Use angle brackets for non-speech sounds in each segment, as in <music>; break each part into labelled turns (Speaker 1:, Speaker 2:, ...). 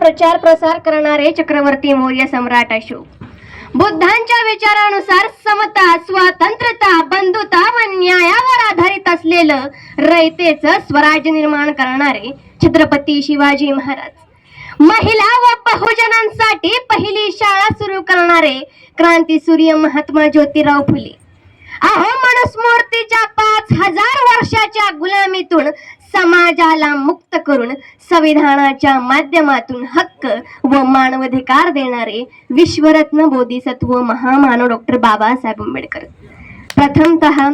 Speaker 1: प्रचार प्रसार करणारे चक्रवर्ती मौर्य सम्राट अशोक. बुद्धांच्या विचारानुसार समता स्वातंत्र्यता बंधुता व न्यायावर आधारित असलेलं रयतेचं स्वराज्य निर्माण करणारे छत्रपती शिवाजी महाराज. महिला व बहुजनांसाठी पहिली शाळा सुरू करणारे क्रांती सूर्य महात्मा ज्योतिराव फुले. अहो मनुस्मूर्तीच्या पाच हजार वर्षाच्या गुलामीतून समाजाला मुक्त करून संविधानाच्या माध्यमातून हक्क व मानवाधिकार देणारे विश्वरत्न बोधिसत्व महामानव डॉक्टर बाबासाहेब आंबेडकर. प्रथमतः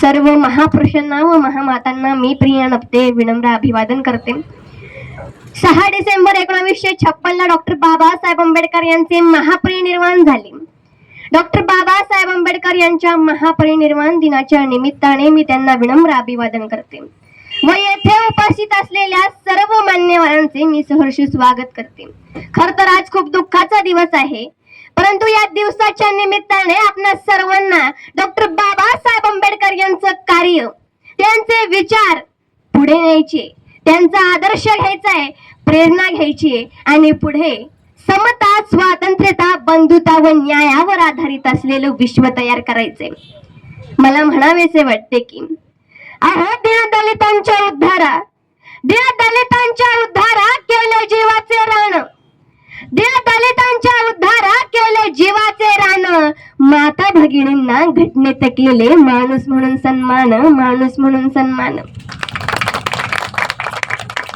Speaker 1: सर्व महापुरुषांना व महामातांना मी प्रिया नपते विनम्र अभिवादन करते. सहा डिसेंबर एकोणावीसशे छप्पनला डॉक्टर बाबासाहेब आंबेडकर यांचे महापरिनिर्वाण झाले. डॉक्टर बाबासाहेब आंबेडकर यांच्या महापरिनिर्वाण दिनाच्या निमित्ताने मी त्यांना विनम्र अभिवादन करते. व येथे उपस्थित असलेल्या सर्व मान्यवरांचे मी सहर्ष स्वागत करते. खर तर आज खूप दुःखाचा दिवस आहे. परंतु या दिवसाच्या निमित्ताने आपणा सर्वांना डॉक्टर बाबासाहेब आंबेडकर यांचं कार्य त्यांचे विचार पुढे न्यायचे त्यांचा आदर्श घ्यायचा आहे प्रेरणा घ्यायची आहे आणि पुढे समता स्वातंत्र्यता बंधुता व न्यायावर आधारित असलेलं विश्व तयार करायचे मला म्हणावेसे वाटते की अहो दीन दलितांच्या उद्धारा दीन दलितांच्या उद्धारा केले जीवाचे रान. दीन दलितांच्या उद्धारा केले जीवाचे रान. माता भगिनींना घटनेत केले माणूस म्हणून सन्मान माणूस म्हणून सन्मान.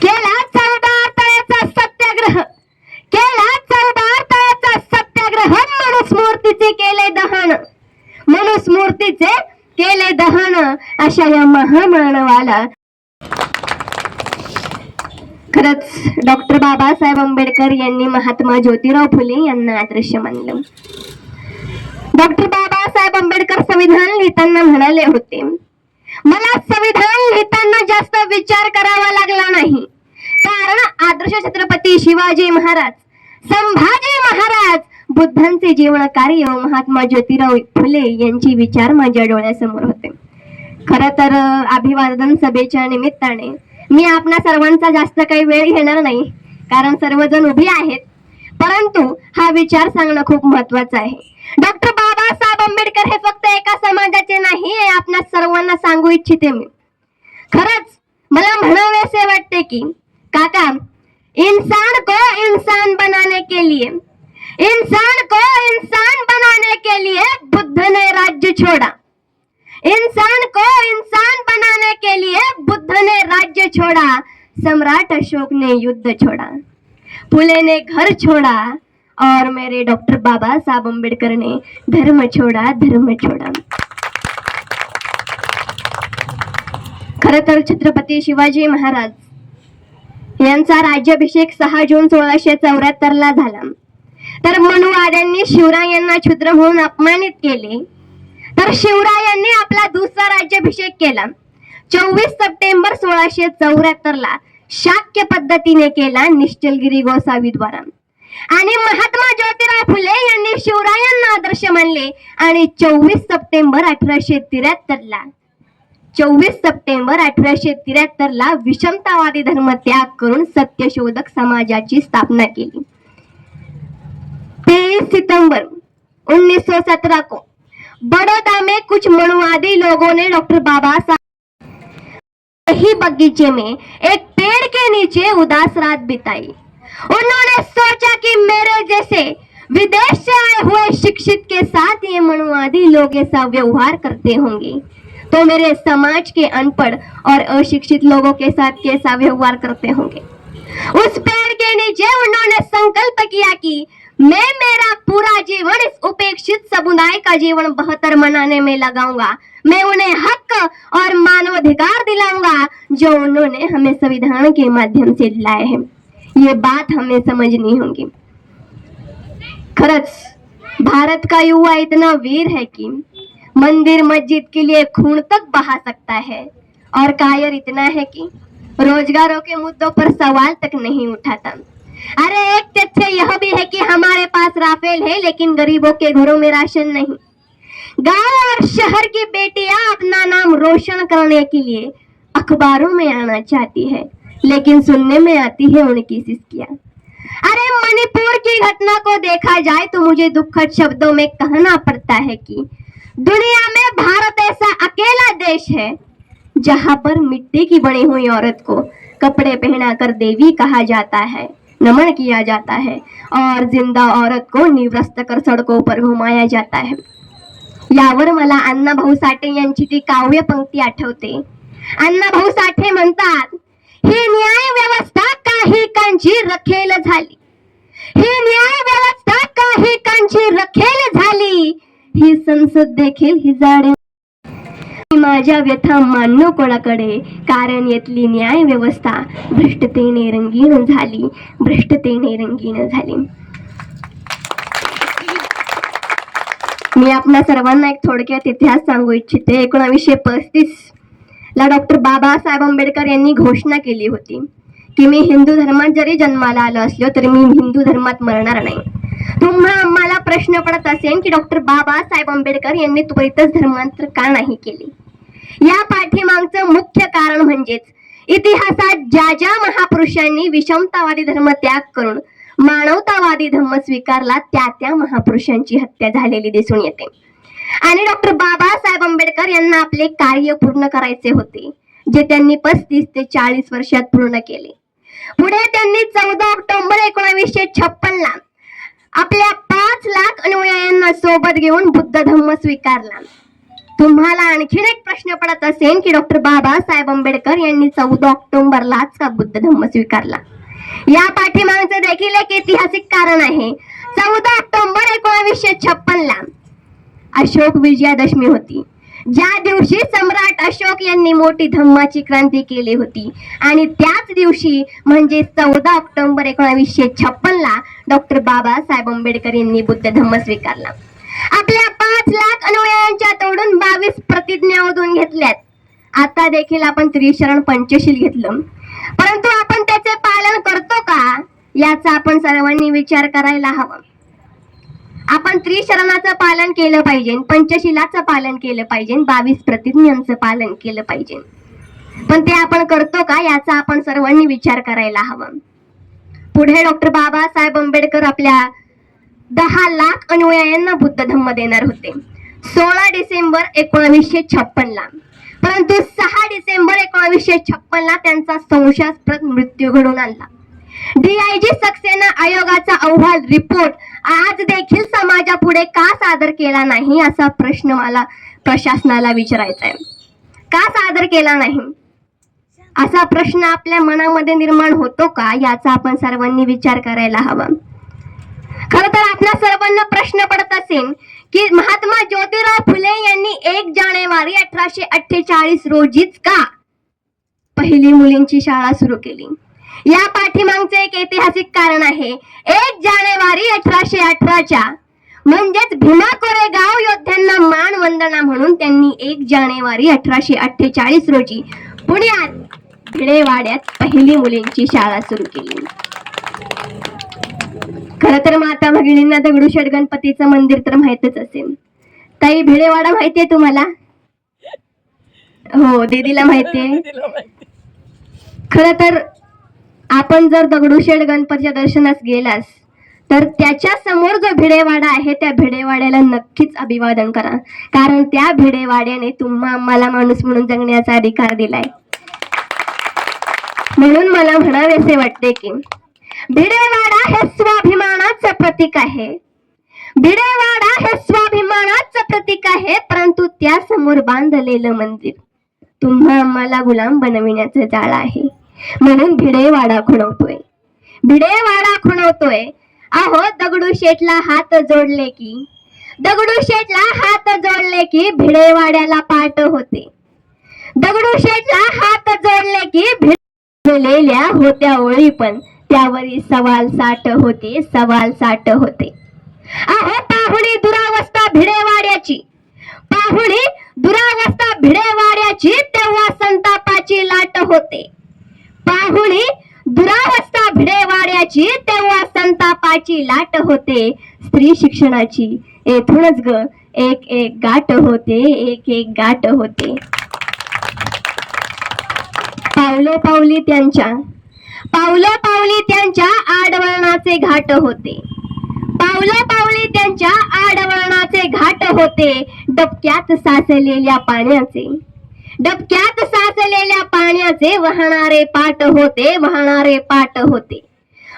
Speaker 1: केला चौदा सत्याग्रह. सत्याग्रह मनुस्मूर्तीचे केले दहन. मनुस्मूर्तीचे केले दहन अशा या महामानवाला खरंच डॉक्टर बाबासाहेब आंबेडकर यांनी महात्मा ज्योतिराव फुले यांना आदर्श मानलं. डॉक्टर बाबासाहेब आंबेडकर संविधान लिहिताना म्हणाले होते मला संविधान लिहिताना जास्त विचार करावा लागला नाही. कारण आदर्श छत्रपती शिवाजी महाराज संभाजी महाराज बुद्धांचे जीवन कार्य महात्मा ज्योतिराव फुले यांचे विचार माझ्या डोळ्यासमोर होते. खर तर अभिवादन सभेच्या निमित्ताने मी आपणा सर्वांचा जास्त काही वेळ घेणार नाही कारण सर्वजण उभी आहेत. परंतु हा विचार सांगणं खूप महत्त्वाचा आहे. डॉक्टर बाबासाहेब आंबेडकर हे फक्त एका समाजाचे नाही हे आपल्या सर्वांना सांगू इच्छिते मी. खरंच मला म्हणावे असे वाटते की काका इंसान को इंसान बनाने के लिए इंसान को इंसान बनाने के लिए बुद्ध ने राज्य छोड़ा। इंसान को इंसान बनाने के लिए बुद्ध ने राज्य छोड़ा। सम्राट अशोक ने युद्ध छोड़ा। फुले ने घर छोड़ा और मेरे डॉक्टर बाबा साहब अम्बेडकर ने धर्म छोड़ा धर्म छोड़ा। खर तर छत्रपती शिवाजी महाराज यांचा राज्याभिषेक सहा जून सोळाशे चौऱ्याहत्तर ला झाला. तर मनुवाद्यांनी शिवरायांना क्षुद्र म्हणून अपमानित केले. तर शिवरायांनी आपला दुसरा राज्याभिषेक केला. चोवीस सप्टेंबर सोळाशे चौऱ्याहत्तर ला शाक्य पद्धतीने केला निश्चलगिरी गोसावीद्वारा आणि महात्मा ज्योतिराव फुले यांनी शिवरायांना आदर्श मानले आणि चोवीस सप्टेंबर अठराशे त्र्याहत्तर ला चोवीस सप्टेंबर अठराशे त्र्याहत्तर ला विषमतावादी धर्म त्याग करून सत्यशोधक समाजाची स्थापना केली. तेईस सितंबर 1917 को। बड़ौदा में कुछ मनुवादी लोगों ने डॉक्टर बाबा साहब बगीचे में एक पेड़ के नीचे उदास रात बिताई। उन्होंने सोचा कि मेरे जैसे विदेश से आए हुए शिक्षित के साथ ये मनुवादी लोग ऐसा व्यवहार करते होंगे। तो मेरे समाज के अनपढ़ और अशिक्षित लोगों के साथ कैसा व्यवहार करते होंगे? उस पेड़ के नीचे उन्होंने संकल्प किया कि मैं मेरा पूरा जीवन इस उपेक्षित समुदाय का जीवन बेहतर बनाने में लगाऊँगा। मैं उन्हें हक और मानवाधिकार दिलाऊँगा, जो उन्होंने हमें संविधान के माध्यम से दिलाए हैं। ये बात हमें समझनी होगी। खरच, भारत का युवा इतना वीर है कि मंदिर मस्जिद के लिए खून तक बहा सकता है। और कायर इतना है कि रोजगारों के मुद्दों पर सवाल तक नहीं उठाता। अरे एक तथ्य यह भी है कि हमारे पास राफेल है, लेकिन गरीबों के घरों में राशन नहीं। गाँव और शहर की बेटियाँ अपना नाम रोशन करने के लिए अखबारों में आना चाहती है, लेकिन सुनने में आती है उनकी सिस्कियाँ। अरे मणिपुर की घटना को देखा जाए तो मुझे दुखद शब्दों में कहना पड़ता है कि दुनिया में भारत ऐसा अकेला देश है, जहाँ पर मिट्टी की बनी हुई औरत को कपड़े पहनाकर देवी कहा जाता है। नमन किया जाता है और जिंदा औरत को निवृस्त कर सड़कों पर घुमाया जाता है। यावर मला अण्णाभाऊ साठे यांची ती काव्य पंक्ती आठवते। अण्णाभाऊ साठे म्हणतात ही न्याय व्यवस्था काही कांची रखेल झाली. ही न्याय व्यवस्था काही कांची रखेल झाली. ही संसद देखील ही जाडे माझ्या व्यथा मान्य कोणाकडे? कारण येथली न्याय व्यवस्था भ्रष्टतेने रंगीण झाली भ्रष्टतेने रंगीण झाली. मी आपल्या सर्वांना एक थोडक्यात इतिहास सांगू इच्छिते. एकोणावीसशे पस्तीस ला डॉक्टर बाबासाहेब आंबेडकर यांनी घोषणा केली होती की मी हिंदू धर्मात जरी जन्माला आलो असलो तरी मी हिंदू धर्मात मरणार नाही. तुम्हा आम्हाला प्रश्न पडत असेल की डॉक्टर बाबासाहेब आंबेडकर यांनी त्वरितच धर्मांतर का नाही केले? या पाठीमागचं मुख्य कारण म्हणजेच इतिहासात ज्या ज्या महापुरुषांनी विषमतावादी धर्म त्याग करून मानवतावादी धर्म स्वीकारला त्या त्या महापुरुषांची हत्या झालेली दिसून येते. आणि डॉक्टर बाबासाहेब आंबेडकर यांना आपले कार्य पूर्ण करायचे होते जे त्यांनी पस्तीस ते चाळीस वर्षात पूर्ण केले. पुढे त्यांनी चौदा ऑक्टोबर एकोणावीसशे छप्पन ला आपल्या पाच लाख अनुयायांना सोबत घेऊन बुद्ध धम्म स्वीकारला. तुम्हाला आणखीन एक प्रश्न पडत असेल की डॉक्टर बाबासाहेब आंबेडकर यांनी चौदा ऑक्टोबरलाच का बुद्ध धम्म स्वीकारला? या पाठीमागचं देखील एक ऐतिहासिक कारण आहे. चौदा ऑक्टोबर एकोणीसशे छप्पन ला अशोक विजयादशमी होती. ज्या दिवशी सम्राट अशोक यांनी मोठी धम्माची क्रांती केली होती आणि त्याच दिवशी म्हणजे चौदा ऑक्टोबर एकोणावीसशे छप्पन ला डॉक्टर बाबासाहेब आंबेडकर यांनी बुद्ध धम्म स्वीकारला. आपल्या पाच लाख अनुयायांच्या तोडून बावीस प्रतिज्ञा ओढून घेतल्यात. आता देखील आपण त्रिशरण पंचशील घेतलं. परंतु आपण त्याचे पालन करतो का? याचा आपण सर्वांनी विचार करायला हवा. आपण त्रिशरणाचं पालन केलं पाहिजे पंचशिलाचं पालन केलं पाहिजे बावीस प्रतिज्ञांचं पालन केलं पाहिजे. पण ते आपण करतो का? याचा आपण सर्वांनी विचार करायला हवा. पुढे डॉक्टर बाबासाहेब आंबेडकर आपल्या दहा लाख अनुयायांना बुद्ध धम्म देणार होते. सोळा डिसेंबर एकोणावीसशे छप्पनला. परंतु सहा डिसेंबर एकोणावीसशे छप्पनला त्यांचा संशयास्पद मृत्यू घडून आणला. डीआयजी सक्सेना आयोगाचा अहवाल रिपोर्ट आज देखील समाजापुढे का सादर केला नाही असा प्रश्न मला प्रशासनाला विचारायचा आहे का सादर केला नाही? असा प्रश्न आपल्या मनामध्ये निर्माण होतो का? याचा आपण सर्वांनी विचार करायला हवा. खर तर आपल्या सर्वांना प्रश्न पडत असेल की महात्मा ज्योतिराव फुले यांनी एक जानेवारी अठराशे अठ्ठेचाळीस रोजीच का पहिली मुलींची शाळा सुरू केली? या पाठीमागचे एक ऐतिहासिक कारण आहे. एक जानेवारी अठराशे अठराच्या म्हणजेच भीमा कोरेगाव योद्ध्यांना मान वंदना म्हणून त्यांनी एक जानेवारी अठराशे अठ्ठेचाळीस रोजी पुण्यात भिडेवाड्यात पहिली मुलींची शाळा सुरू केली. खर तर माता भगिनींना दगडूशेठ गणपतीचं मंदिर तर माहितच असेल. ताई भिडेवाडा माहितीये तुम्हाला? हो दीदीला माहितीये. <laughs> खर तर आपण जर दगडूशेठ गणपतीच्या दर्शनास गेलास तर त्याच्यासमोर जो भिडेवाडा आहे त्या भिडेवाड्याला नक्कीच अभिवादन करा. कारण त्या भिडेवाड्याने तुम्हा आम्हाला माणूस म्हणून जगण्याचा अधिकार दिलाय. म्हणून मला म्हणावेसे वाटते की भिडेवाडा हे स्वाभिमानाचं प्रतीक आहे. भिडेवाडा हे स्वाभिमानाचं प्रतीक आहे परंतु त्या समोर बांधलेलं मंदिर. तुम्हा आम्हाला गुलाम बनविण्याचं जाळ आहे. म्हणून भिडेवाडा खुणवतोय. भिडेवाडा खुणवतोय. अहो दगडू शेठला हात जोडले की. दगडू शेठला हात जोडले की भिडेवाड्याला पाठ होते. दगडू शेठला हात जोडले की भिडलेल्या होत्या ओळी पण. त्यावरी सवाल साठ होते सवाल साठ होते. अहो पाहुणी दुरावस्था भिडेवाड्याची. पाहुणी दुरावस्था भिडेवाड्याची तेव्हा संतापाची लाट होते. पाहुणी दुरावस्था भिडेवाड्याची तेव्हा संतापाची लाट होते. स्त्री शिक्षणाची येथूनच ग एक एक गाठ होते एक एक गाठ होते. पावले पावलो पावली त्यांच्या. पावलो पावली त्यांच्या आडवळणाचे घाट होते. पावलो पावली त्यांच्या आडवळणाचे घाट होते. डबक्यात साचलेल्या पाण्याचे. डबक्यात साचलेल्या पाण्याचे वाहणारे पाट होते वाहणारे पाट होते.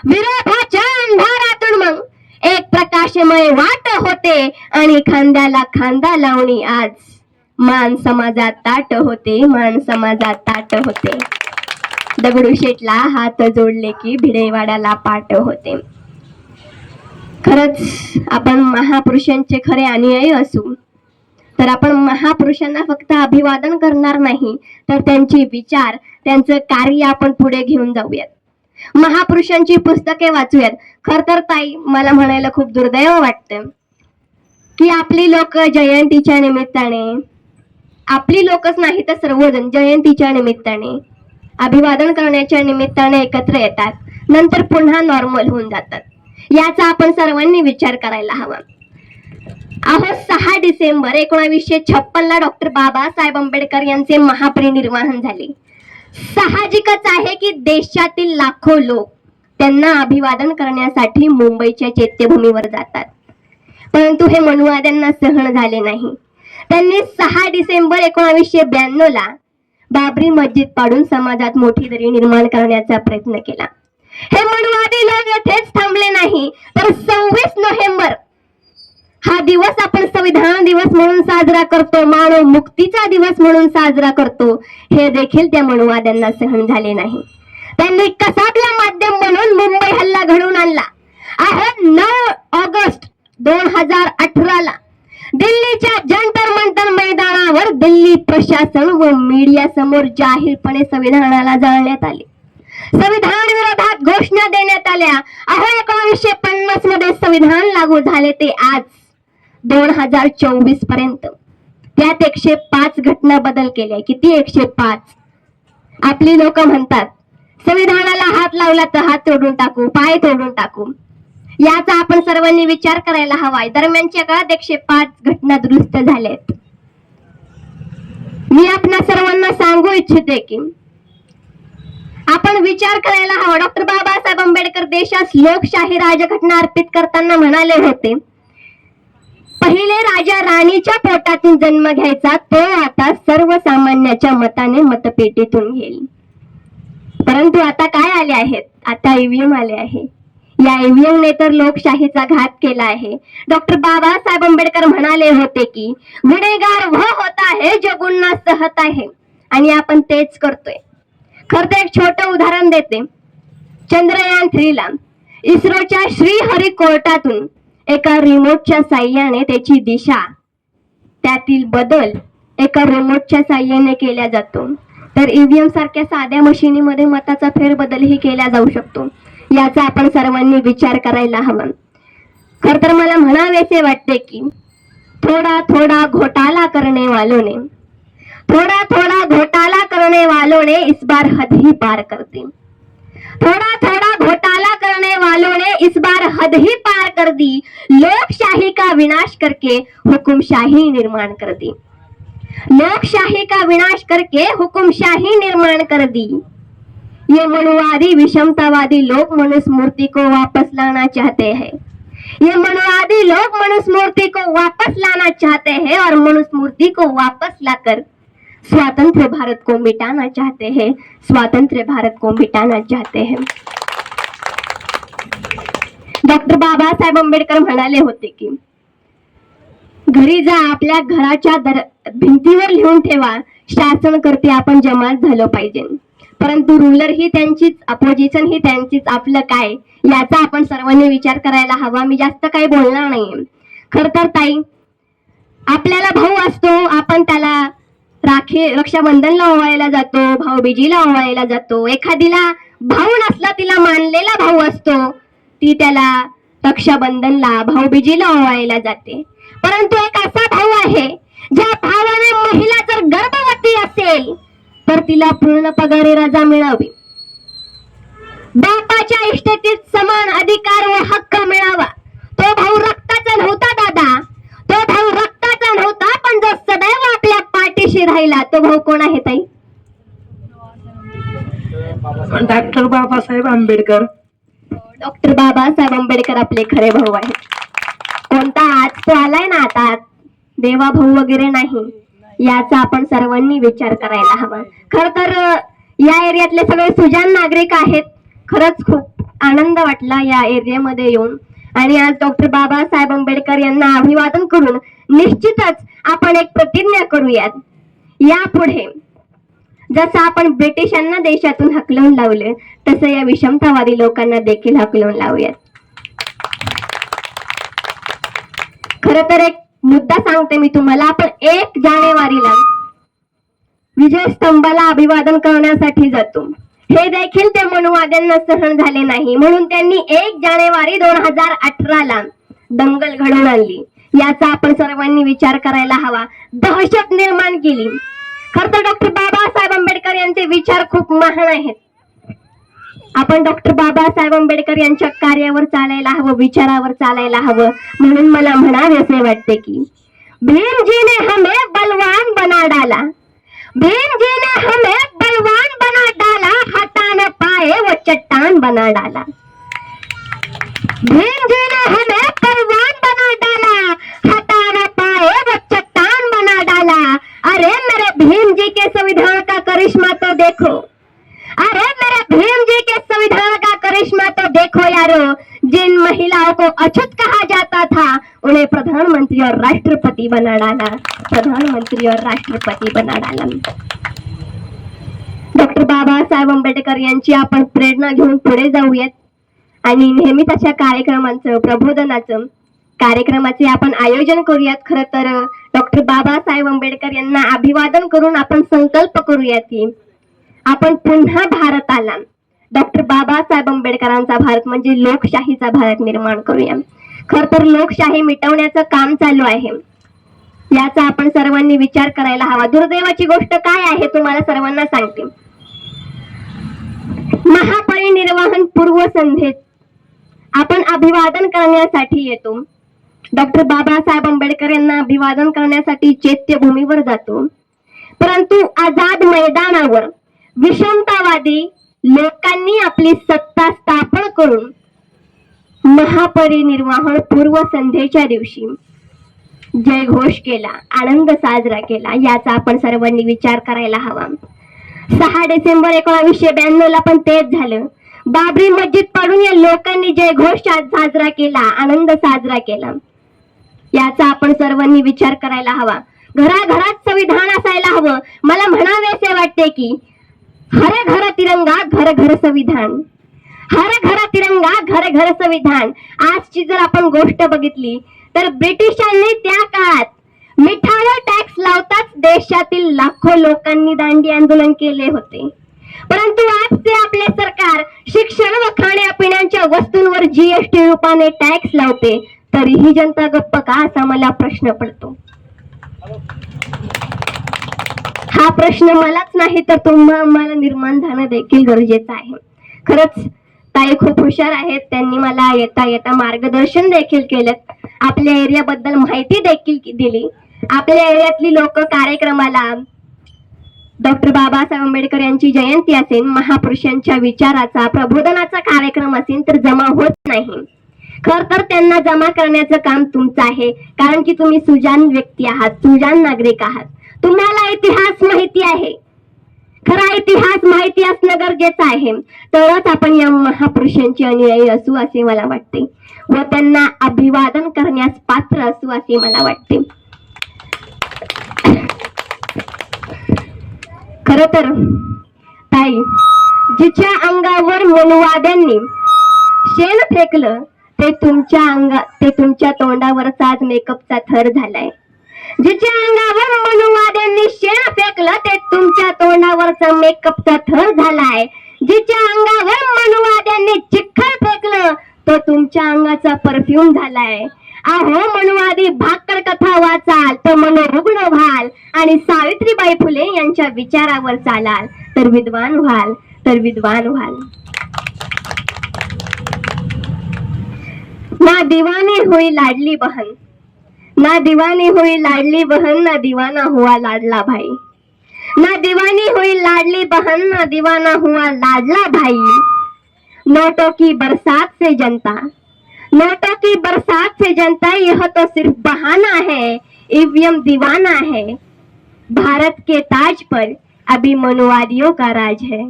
Speaker 1: विरोधाच्या अंधारातून मग एक प्रकाशमय वाट होते आणि खांद्याला खांदा लावणी आज. मान समाजात ताट होते मान समाजात ताट होते. दगडूशेठला हात जोडले की भिडेवाड्याला पाठ होते. खरंच आपण महापुरुषांचे खरे अनुयायी असू तर आपण महापुरुषांना फक्त अभिवादन करणार नाही तर त्यांचे विचार त्यांचं कार्य आपण पुढे घेऊन जाऊयात. महापुरुषांची पुस्तके वाचूयात. खर तर ताई मला म्हणायला खूप दुर्दैव वाटतं की आपली लोक जयंतीच्या निमित्ताने आपली लोकच नाही तर सर्वजण जयंतीच्या निमित्ताने अभिवादन करण्याच्या निमित्ताने एकत्र येतात. नंतर पुन्हा नॉर्मल होऊन जातात. याचा आपण सर्वांनी विचार करायला हवा. अहो सहा डिसेंबर एकोणावीसशे छप्पन ला डॉक्टर बाबासाहेब आंबेडकर यांचे महापरिनिर्वाण झाले. साहजिकच आहे की देशातील लाखो लोक त्यांना अभिवादन करण्यासाठी मुंबईच्या चैत्यभूमीवर जातात. परंतु हे मनुवाद्यांना सहन झाले नाही. त्यांनी सहा डिसेंबर एकोणावीसशे ब्याण्णव ला बाबरी मस्जिद पाडून समाजात मोठी दरी निर्माण करण्याचा प्रयत्न केला. हे मनवादी लोक येथेच थांबले नाही तर सव्वीस नोव्हेंबर हा दिवस आपण संविधान दिवस म्हणून साजरा करतो मानव मुक्तीचा दिवस म्हणून साजरा करतो हे देखील त्या मनुवाद्यांना सहन झाले नाही. त्यांनी कसाबला माध्यम म्हणून मुंबई हल्ला घडवून आणला. आहे नऊ ऑगस्ट दोन हजार अठरा ला दिल्लीच्या जंतर मंतर मैदानावर दिल्ली प्रशासन व मीडिया समोर जाहीरपणे संविधानाला जळण्यात आले. संविधान विरोधात घोषणा देण्यात आल्या. अहो एकोणीसशे पन्नासमध्ये संविधान लागू झाले ते आज दोन हजार चोवीसपर्यंत. त्यात एकशे पाच घटना बदल केल्या. किती एकशे पाच? आपली लोक म्हणतात संविधानाला हात लावला तर हात तोडून टाकू पाय तोडून टाकू. याचा आपण सर्वांनी विचार करायला हवाय. दरम्यानच्या काळात एकशे पाच घटना दुरुस्त झाल्यात. मी आपणा सर्वांना सांगू इच्छिते की आपण विचार करायला हवा. डॉक्टर बाबासाहेब आंबेडकर देशास लोकशाही राजघटना अर्पित करताना म्हणाले होते पहिले राजा राणीच्या पोटातून जन्म घ्यायचा तो आता सर्वसामान्याच्या मताने मतपेटीतून घेईल. परंतु आता काय आले आहेत? आता ईव्हीएम आले आहे. या एव्हियनने तर लोकशाहीचा घात केला आहे. डॉक्टर बाबासाहेब आंबेडकर म्हणाले होते की गुन्हेगार व होत आहे जो गुन्हा सहत आहे. आणि आपण तेच करतोय. खर तर एक छोट उदाहरण देते. चंद्रयान थ्रीला इस्रोच्या श्रीहरिकोटातून एका रिमोटच्या साह्याने त्याची दिशा त्यातील बदल एका रिमोटच्या साह्याने केला जातो. तर ईव्हीएम सारख्या साध्या मशिनीमध्ये मताचा फेरबदलही केला जाऊ शकतो. याचा आपण सर्वांनी विचार करायला हवा. खर तर मला म्हणावेसे वाटते की थोडा थोडा घोटाला करणे वालोने थोड़ा थोड़ा घोटाला करणे वालोने इस बार हद ही पार करते. थोड़ा थोड़ा घोटाला करने वालों ने इस बार हद ही पार कर दी लोकशाही का विनाश करके हुकुमशाही निर्माण कर दी लोकशाही का विनाश करके हुकुमशाही निर्माण कर दी ये मनुवादी विषमतावादी लोग मनुस्मृति को वापस लाना चाहते हैं। ये मनुवादी लोग मनुस्मृति को वापस लाना चाहते हैं और मनुस्मृति को वापस लाकर स्वतंत्र भारत को मिटाना चाहते हैं। स्वतंत्र भारत को मिटाना चाहते हैं। डॉक्टर बाबासाहेब आंबेडकर म्हणाले होते की घरी जा आपल्या घराच्या दर भिंतीवर लिहून ठेवा. शासन करते आपण जमात झालो पाहिजे. परंतु रुलर ही त्यांचीच अपोजिशन ही त्यांचीच आपलं काय? याचा आपण सर्वांनी विचार करायला हवा. मी जास्त काही बोलणार नाही खर तर ताई आपल्याला भाऊ असतो आपण त्याला राखी रक्षाबंधनला ओवाळायला जातो भाऊबीजीला ओवाळायला जातो. एखादीला भाऊ नसला तिला मानलेला भाऊ असतो ती त्याला रक्षाबंधनला भाऊबीजीला ओवाळायला जाते. परंतु एक असा भाऊ आहे ज्या भावाने महिला जर गर्भवती असेल तर तिला पूर्ण पगारी रजा मिळावी. बापाच्या इष्टेतीत समान अधिकार व हक्क मिळावा. तो भाऊ रक्ताचा नव्हता दादा. तो भाऊ रक्ताचा नव्हता पण जो सदैव आपल्या पाठीशी राहिला तो भाऊ कोण आहे ताई?
Speaker 2: डॉक्टर बाबासाहेब आंबेडकर.
Speaker 1: डॉक्टर बाबासाहेब आंबेडकर आपले खरे भाऊ आहेत. कोणता आज तो आलाय ना आता? देवा भाऊ वगैरे नाही. याचा आपण सर्वांनी विचार करायला हवा. खर तर या एरियातले सगळे सुजान नागरिक आहेत. खरंच खूप आनंद वाटला या एरियामध्ये येऊन. आणि आज डॉक्टर बाबासाहेब आंबेडकर यांना अभिवादन करून निश्चितच आपण एक प्रतिज्ञा करूयात. यापुढे जसं आपण ब्रिटिशांना देशातून हकलून लावले तसं या विषमतावादी लोकांना देखील हकलून लावूयात. खर तर एक मुद्दा सांगते मी तुम्हाला. आपण एक जानेवारीला विजय स्तंभाला अभिवादन करण्यासाठी जातो. हे देखील त्या मनुवाद्यांना सहन झाले नाही. म्हणून त्यांनी एक जानेवारी दोन हजार अठराला दंगल घडवून आणली. याचा आपण सर्वांनी विचार करायला हवा. दहशत निर्माण केली. खर तर डॉक्टर बाबासाहेब आंबेडकर यांचे विचार खूप महान आहेत. आपण डॉक्टर बाबासाहेब आंबेडकर यांच्या कार्यावर चालायला हवं विचारावर चालायला हवं. म्हणून मला म्हणावे असे वाटते की भीमजीने हमें बलवान बना डाला भीमजीने हमें बलवान बना डाला हटा पाए वो चट्टान बना डाला भीमजीने हमें बलवान बना डाला हटा पाए वो चट्टान बना डाला अरे मेरे भीम जी के संविधान का करिश्मा तो देखो. अरे भीम जी के संविधान का करिश्मा तो देखो यारो जिन महिलाओं को अछूत कहा जाता था उन्हें प्रधानमंत्री और राष्ट्रपति बना डाला। प्रधानमंत्री और राष्ट्रपति बना डाला। डॉक्टर बाबासाहेब आंबेडकर यांची आपण प्रेरणा घेऊन पुढे जाऊयात. आणि नेहमीच अशा कार्यक्रमांचं प्रबोधनाचं कार्यक्रमाचे आपण आयोजन करूयात. खरं तर डॉक्टर बाबासाहेब आंबेडकर यांना अभिवादन करून आपण संकल्प करूयात की आपण पुन्हा भारताला डॉक्टर बाबासाहेब आंबेडकरांचा भारत म्हणजे लोकशाहीचा भारत निर्माण करूया. खर तर लोकशाही मिटवण्याचं काम चालू आहे. याचा आपण सर्वांनी विचार करायला हवा. दुर्दैवाची गोष्ट काय आहे तुम्हाला सर्वांना सांगते. महापरिनिर्वाहन पूर्व संध्येत आपण अभिवादन करण्यासाठी येतो. डॉक्टर बाबासाहेब आंबेडकर यांना अभिवादन करण्यासाठी चैत्यभूमीवर जातो. परंतु आझाद मैदानावर विषमतावादी लोकांनी आपली सत्ता स्थापन करून महापरिनिर्वाहण पूर्व संध्येच्या दिवशी जयघोष केला आनंद साजरा केला याचा आपण सर्वांनी विचार करायला हवा. सहा डिसेंबर एकोणावीसशे ब्याण्णव ला पण तेच झालं. बाबरी मस्जिद पाडून या लोकांनी जयघोष घोष साजरा केला आनंद साजरा केला. याचा आपण सर्वांनी विचार करायला हवा. घराघरात संविधान असायला हवं. मला म्हणावेसे वाटते की हर घर तिरंगा घर घर संविधान. हर घर तिरंगा घर घर संविधान. आजची जर आपण गोष्ट बघितली तर ब्रिटिशांनी त्या काळात मिठावर टॅक्स लावताच देशातील लाखो लोकांनी दांडी आंदोलन केले होते. परंतु आज ते आपले सरकार शिक्षण व खाण्यापिण्याच्या वस्तूंवर जीएसटी रूपाने टॅक्स लावते तरीही जनता गप्प का? असा मला प्रश्न पडतो. हा प्रश्न मलाच नाही तर तुम्हा मला निर्माण झाणं देखील गरजेचं आहे. खरंच ताई खूप हुशार आहेत. त्यांनी मला येता येता मार्गदर्शन देखील केलं. आपल्या एरियाबद्दल माहिती देखील दिली. आपल्या एरियातली लोक कार्यक्रमाला डॉक्टर बाबासाहेब आंबेडकर यांची जयंती असेल महापुरुषांच्या विचाराचा प्रबोधनाचा कार्यक्रम असेल तर जमा होत नाही. खर तर त्यांना जमा करण्याचं काम तुमचं आहे. कारण की तुम्ही सुजान व्यक्ती आहात सुजान नागरिक आहात. तुम्हाला इतिहास माहिती आहे. खरा इतिहास माहिती असणं गरजेचं आहे. तरच आपण या महापुरुषांची अनुयायी असू असे मला वाटते. व त्यांना अभिवादन करण्यास पात्र असू असे मला वाटते. खर तर ताई जिच्या अंगावर मनुवाद्यांनी शेण फेकलं ते तुमच्या अंगा ते तुमच्या तोंडावरचा आज मेकअपचा थर झालाय. जिच्या अंगावर मनुवाद्यांनी शेण फेकलं ते तुमच्या तोंडावरचा मेकअपचा थर झालाय. जिच्या अंगावर मनुवाद्यांनी चिखल फेकलं तो तुमच्या अंगाचा परफ्यूम झालाय. अहो मनुवादी भाकर कथा वाचाल तर मनोरुग्ण व्हाल आणि सावित्रीबाई फुले यांच्या विचारावर चालाल. तर विद्वान व्हाल तर विद्वान व्हाल. ना दिवानी होई लाडली बहन. ना दिवानी हुई लाडली बहन ना दीवाना हुआ लाडला भाई. ना दिवानी हुई लाडली बहन ना दीवाना हुआ लाडला भाई. नोटों की बरसात से जनता नोटों की बरसात से जनता यह तो सिर्फ बहाना है ईवीएम दीवाना है. भारत के ताज पर अभी मनुवादियों का राज है.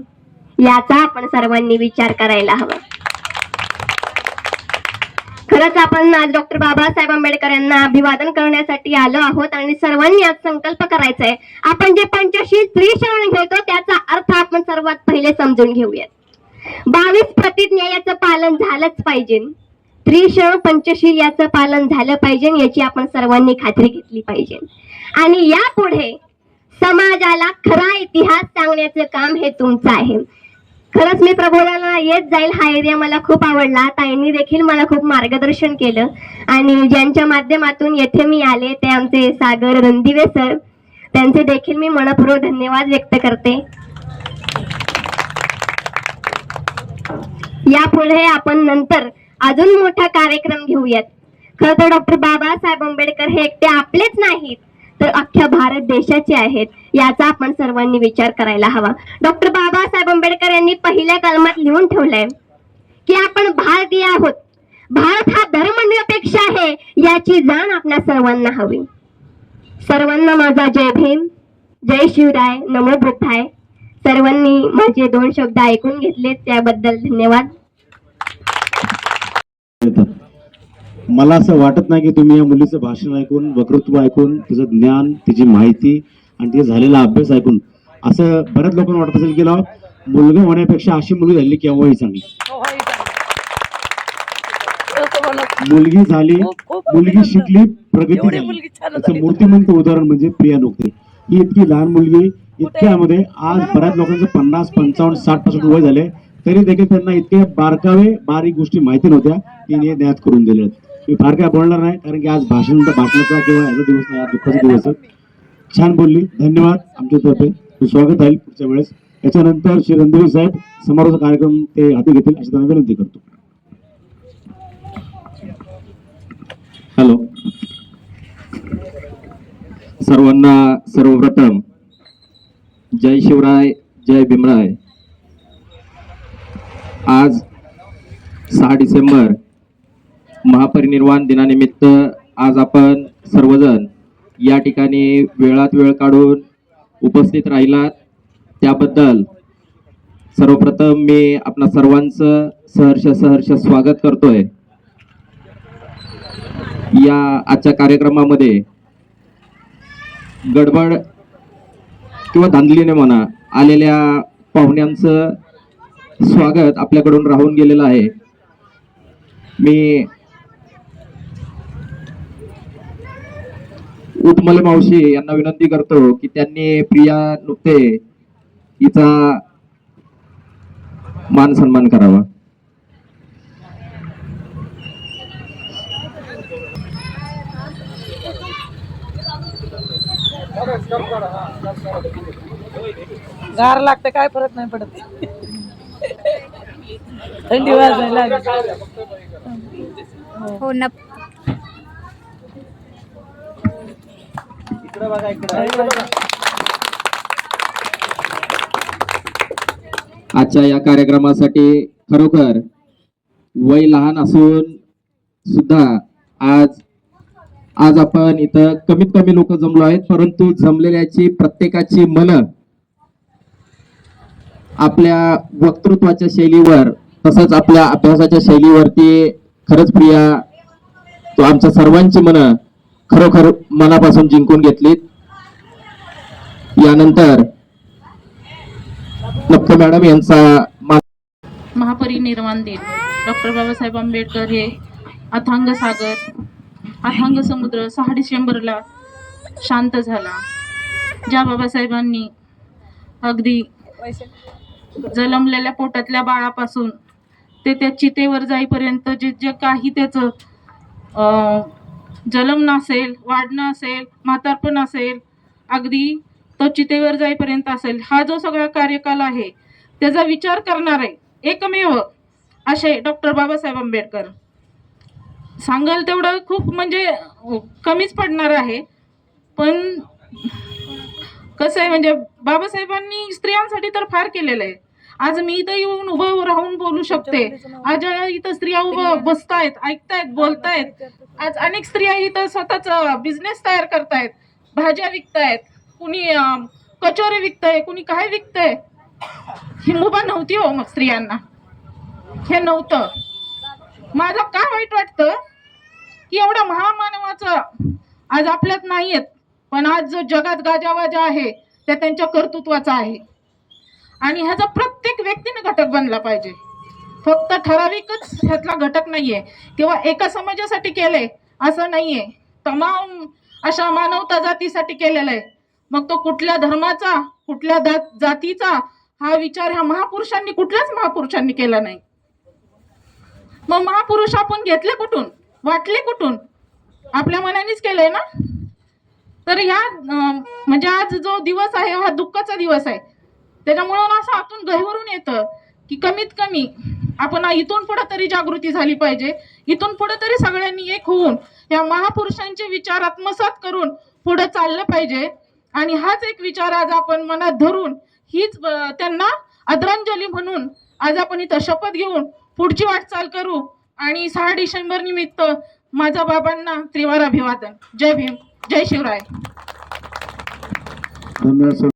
Speaker 1: याचा आपण सर्वांनी विचार करायला हवा. खरंच आपण आज डॉक्टर बाबासाहेब आंबेडकर यांना अभिवादन करण्यासाठी आलो आहोत आणि सर्वांनी आज संकल्प करायचा आहे आपण जे पंचशील त्रिश्रवण घेतो त्याचा अर्थ आपण सर्वात पहिले समजून घेऊयात. बावीस प्रतिज्ञा याचं पालन झालंच पाहिजे. त्रिश्रवण पंचशील याचं पालन झालं पाहिजे याची आपण सर्वांनी खात्री घेतली पाहिजे. आणि यापुढे समाजाला खरा इतिहास सांगण्याचं काम हे तुमचं आहे. खरंच मी प्रबोधनाला येत जाईल हा एरिया मला खूप आवडला. ताईंनी देखील मला खूप मार्गदर्शन केलं. आणि ज्यांच्या माध्यमातून येथे मी आले ते आमचे सागर रणदिवे सर त्यांचे देखील मी मनपूर्वक धन्यवाद व्यक्त करते. यापुढे आपण नंतर अजून मोठा कार्यक्रम घेऊयात. खरं तर डॉक्टर बाबासाहेब आंबेडकर हे एकटे आपलेच नाहीत. तर अख्ख्या भारत देशाचे आहेत याचा आपण सर्वांनी विचार करायला हवा. डॉक्टर बाबासाहेब आंबेडकर यांनी पहिल्या कलमात लिहून ठेवलंय की आपण भारतीय आहोत. भारत हा धर्मनिरपेक्ष आहे याची जाण आपल्या सर्वांना हवी. सर्वांना माझा जय भीम जय शिवराय नमो बुद्धाय. सर्वांनी माझे दोन शब्द ऐकून घेतले त्याबद्दल धन्यवाद.
Speaker 3: मला असं वाटत नाही की तुम्ही या मुलीचं भाषण ऐकून वक्तृत्व ऐकून तिचं ज्ञान तिची माहिती आणि तिचा झालेला अभ्यास ऐकून असं बऱ्याच लोकांना वाटत असेल की मुलगा होण्यापेक्षा अशी मुलगी झाली केव्हाही चांगली. मुलगी झाली मुलगी शिकली प्रगती झाली. त्याचं. मूर्तिमंत उदाहरण म्हणजे प्रिया नोकरे. ही इतकी लहान मुलगी इतक्यामध्ये आज बऱ्याच लोकांचं पन्नास पंचावन्न साठपासून वय झाले. तरी देखील त्यांना इतके बारकावे बारीक गोष्टी माहिती नव्हत्या. तिने ज्ञात करून दिल्या मी फार काय बोलणार नाही कारण की आज भाषण भाषणाचा किंवा ह्याचा दिवस नाही आज दुःखाचा दिवस आहे. छान बोलली धन्यवाद आमच्यातर्फे स्वागत राहील पुढच्या वेळेस. याच्यानंतर श्री रणदेवी साहेब समारोहाचा कार्यक्रम ते हाती घेतील अशी त्यांना विनंती करतो.
Speaker 4: हॅलो. सर्वांना सर्वप्रथम जय शिवराय जय भीमराय. आज सहा डिसेंबर महापरिनिर्वाण दिनानिमित्त आज आपण सर्वजण या ठिकाणी वेळात वेळ काढून उपस्थित राहिलात. त्याबद्दल सर्वप्रथम मी आपणा सर्वांचं सहर्ष सहर्ष स्वागत करतोय. या आजच्या कार्यक्रमामध्ये गडबड किंवा धांदलीने म्हणा आलेल्या पाहुण्यांचं स्वागत आपल्याकडून राहून गेलेलं आहे. मी उत्मले मावशी यांना विनंती करतो की त्यांनी प्रिया नुकते हिचा मान सन्मान करावा.
Speaker 2: गार लागते काय फरक नाही पडत. थंडी वाजायला
Speaker 4: आजच्या या कार्यक्रमासाठी खरोखर वय लहान असून सुद्धा आज आज आपण इथं कमीत कमी लोक जमलो आहेत परंतु जमलेल्याची प्रत्येकाची मन आपल्या वक्तृत्वाच्या शैलीवर तसंच आपल्या अभ्यासाच्या शैलीवरती खरंच प्रिया तो आमच्या सर्वांची मन खरोखर मनापासून जिंकून घेतलीत. यानंतर नक्को मॅडम यांचा
Speaker 5: महापरिनिर्वाण दिन. डॉक्टर बाबासाहेब आंबेडकर हे अथांग सागर अथांग समुद्र सहा डिसेंबरला शांत झाला. ज्या बाबासाहेबांनी अगदी जलमलेल्या पोटातल्या बाळापासून ते त्या चितेवर जाईपर्यंत जे जे काही त्याचं जलमणं असेल वाढणं असेल म्हातारपण असेल अगदी तो चितेवर जाईपर्यंत असेल हा जो सगळा कार्यकाल आहे त्याचा विचार करणार आहे एकमेव असे डॉक्टर बाबासाहेब आंबेडकर. सांगाल तेवढं खूप म्हणजे कमीच पडणार आहे पण कसं आहे म्हणजे बाबासाहेबांनी स्त्रियांसाठी तर फार केलेलं आहे. आज मी इथं येऊन उभं राहून बोलू शकते. आज इथं स्त्रिया उभं बसतायत ऐकतायत बोलतायत. आज अनेक स्त्रिया इथं स्वतःचा बिझनेस तयार करतायत. भाज्या विकतायत. कुणी कचोरी विकतंय कुणी काय विकतंय? ही मुभा नव्हती हो मग स्त्रियांना. हे नव्हतं. माझं का वाईट वाटतं? की एवढं महामानवाचं आज आपल्यात नाहीयेत. पण आज जो जगात गाजावाजा आहे त्या त्यांच्या कर्तृत्वाचा आहे. आणि ह्याचा प्रत्येक व्यक्तीने घटक बनला पाहिजे. फक्त ठराविकच ह्यातला घटक नाहीये. किंवा एका समाजासाठी केले असं नाहीये. तमाम अशा मानवता जातीसाठी केलेलं आहे मग तो कुठल्या धर्माचा कुठल्या जातीचा हा विचार ह्या महापुरुषांनी कुठल्याच महापुरुषांनी केला नाही. मग महापुरुष आपण घेतले कुठून? वाटले कुठून? आपल्या मनानेच केलंय ना? तर ह्या म्हणजे आज जो दिवस आहे हा दुःखाचा दिवस आहे. त्याच्यामुळं असं आतून गहिवरून येतं की कमीत कमी आपण इथून पुढे तरी जागृती झाली पाहिजे. इथून पुढे तरी सगळ्यांनी एक होऊन या महापुरुषांचे विचार आत्मसात करून पुढे चाललं पाहिजे. आणि हाच एक विचार आज आपण मनात धरून हीच त्यांना आदरांजली म्हणून आज आपण इथं शपथ घेऊन पुढची वाटचाल करू. आणि सहा डिसेंबर निमित्त माझ्या बाबांना त्रिवार अभिवादन. जय भीम जय शिवराय.
Speaker 3: धन्यवाद सर.